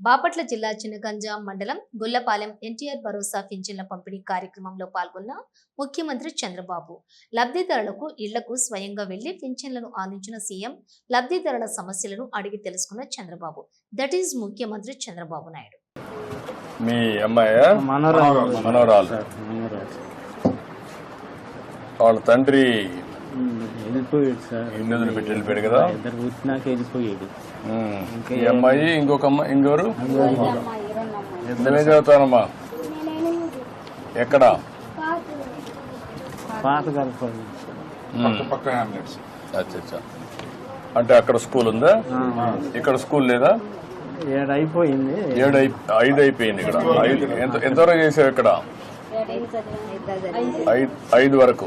బాపట్ల జిల్లా చిన్నగంజాం మండలం గొల్లపాలెం ఎన్టీఆర్ భరోసా పింఛన్ల పంపిణీ కార్యక్రమంలో పాల్గొన్న ముఖ్యమంత్రి చంద్రబాబు. లబ్ధిదారులకు ఇళ్ళకు స్వయంగా వెళ్ళి పింఛన్లను అందించిన సీఎం లబ్ధిదారుల సమస్యలను అడిగి తెలుసుకున్న చంద్రబాబు. దట్ ఈజ్ ముఖ్యమంత్రి చంద్రబాబు నాయుడు. మీ వాళ్ళ తండ్రి వెళ్ళిపోయాడు సార్. ఇల్లు వదిలిపెట్టి వెళ్ళిపోయాడు కదా ఇద్దరు పుట్టినాక వెళ్ళిపోయాడు. ఈ అమ్మాయి ఇంకొక అమ్మాయి ఇంకోరు నువ్వేం చదువుతానమ్మా ఎక్కడ? పాత అచ్చా అచ్చా అంటే అక్కడ స్కూల్ ఉందా? ఇక్కడ స్కూల్ లేదా? ఏడు అయిపోయింది ఏడు ఐదు అయిపోయింది ఇక్కడ. ఐదు ఎంత ఎంతవరకు చేసావు ఇక్కడ? ఐదు ఐదు వరకు.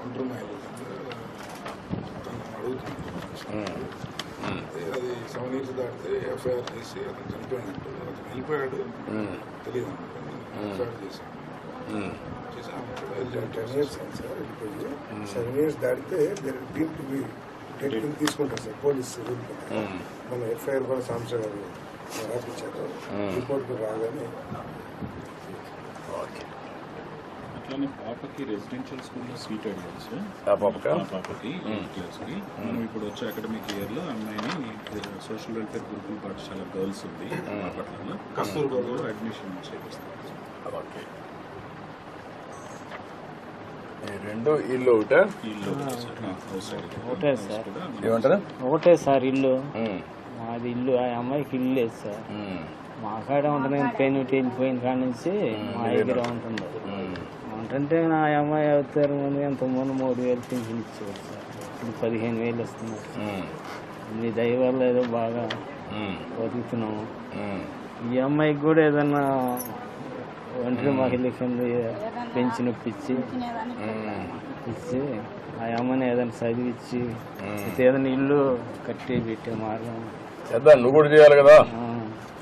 ఒంటరి మ్మ్. మ్మ్. అది సెవెన్ ఇయర్స్ దాటితే ఎఫ్ఐఆర్ చేసి అతను చనిపోయినట్టు అతను వెళ్ళిపోయాడు. తెలియదు ఎఫ్ఐఆర్ చేశాను. టెన్ ఇయర్స్ సార్ వెళ్ళిపోయి సెవెన్ ఇయర్స్ దాటితే డీమ్ టు బి టెక్నిక్ తీసుకుంటారు సార్ పోలీస్. మన ఎఫ్ఐఆర్ కూడా సాంసర్ గారు రాపించారు రిపోర్ట్ రాగానే ఓకే. అట్లానే పాపకి రెసిడెన్షియల్ స్కూల్లో సీట్ అడిగారు సార్ ఆ పాపకా? ఆ పాపకి ఎయిత్ క్లాస్కి మనం ఇప్పుడు వచ్చే అకాడమిక్ ఇయర్లో అమ్మాయిని సోషల్ వెల్ఫేర్ గురుకుల పాఠశాల గర్ల్స్ ఉంది. అడ్మిషన్ చేపిస్తాం ఓకే. ఈ రెండు ఇల్లు ఒకటే? ఇల్లు ఒకటి సార్. హౌస్ ఒకటే సార్. కూడా ఏమంటారు? ఒకటే సార్ ఇల్లు. మాది ఇల్లు. ఆ అమ్మాయికి ఇల్లు లేదు సార్. మ్మ్. మా కాడ ఉంటుంది పెయిన్ వెళ్ళిపోయిన కాడ నుంచి మా దగ్గర ఉంటుంది. ఉంటుంటే నా అమ్మాయి అవుతారు ముందు ఎంత ముందు మూడు వేలు పింఛన్ ఇచ్చేవారు సార్ ఇప్పుడు పదిహేను వేలు వస్తున్నారు. మీ దయ వల్ల ఏదో బాగా. బతుకుతున్నాము. ఈ అమ్మాయికి కూడా ఏదన్నా ఒంటరి మహిళ కింద పెంచి నొప్పించి మ్మ్. ఇచ్చి ఆ అమ్మని ఏదైనా చదివిచ్చి ఏదైనా ఇల్లు కట్టి పెట్టే మార్గం చేద్దాం నువ్వు కూడా చేయాలి కదా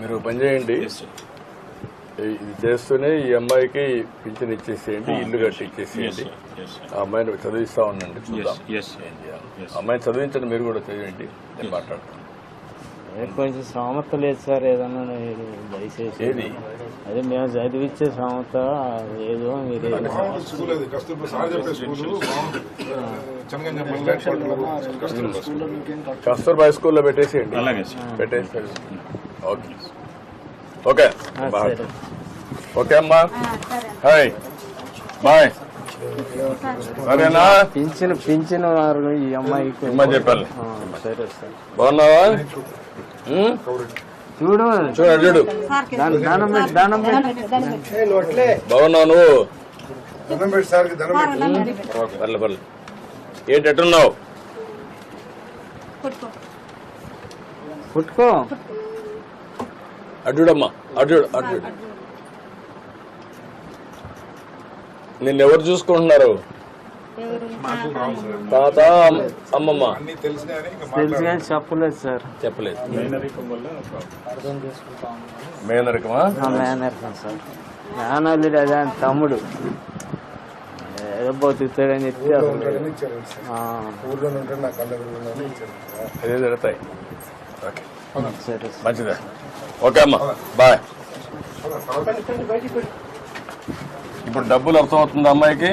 మీరు పని చేయండి. ఇది చేస్తూనే ఈ అమ్మాయికి పింఛన్ ఇచ్చేసేయండి ఇల్లు కట్టి ఇచ్చేసేయండి. ఆ అమ్మాయిని చదివిస్తా ఉండండి చూద్దాం. అమ్మాయిని చదివించండి మీరు కూడా చేయండి. నేను మాట్లాడతాను. కొంచెం సామర్థ లేదు సార్ ఏదన్నా మీరు దయచేసి. అదే మేము చదివిచ్చే సామర్థ ఏదో మీరు కస్తూర్బా స్కూల్లో పెట్టేసేయండి. అలాగే పెట్టేసేయండి. Okay okay. ఓకే అమ్మా. Hi bye. సరేనా? పింఛన్ పింఛన్ వారు ఈ అమ్మాయికి. అమ్మా చెప్పాలి. ఆ, సరే సార్. బాగున్నావా? చూడు. చూడు దాని బాగున్నావు నువ్వు? పర్లే పర్లే. ఏంటి ఎట్టున్నావు? పుట్టుకో అటు చూడమ్మా అటు చూడు అటు చూడు నిన్ను ఎవరు చూసుకుంటున్నారు? తాత అమ్మమ్మ. అన్ని తెలిసినాయని ఇంకా తెలుసు కానీ చెప్పలేదు సార్. చెప్పలేదు. మేనరికమా? మేనర్కం సార్. మేనల్లుడు అదే తమ్ముడు. ఏదో బతుకుతాడని చెప్పి అదే జరుగుతాయి. మంచిదే. ఓకే అమ్మా. బాయ్. ఇప్పుడు డబ్బులు అర్థమవుతుందా అమ్మాయికి?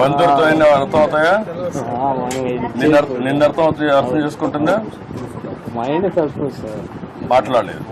బంధువులతో అయినా అర్థం అవుతాయా? నిన్న నిన్న అర్థం అవుతాయి? అర్థం చేసుకుంటుందా? మైండ్ మాట్లాడలేదు.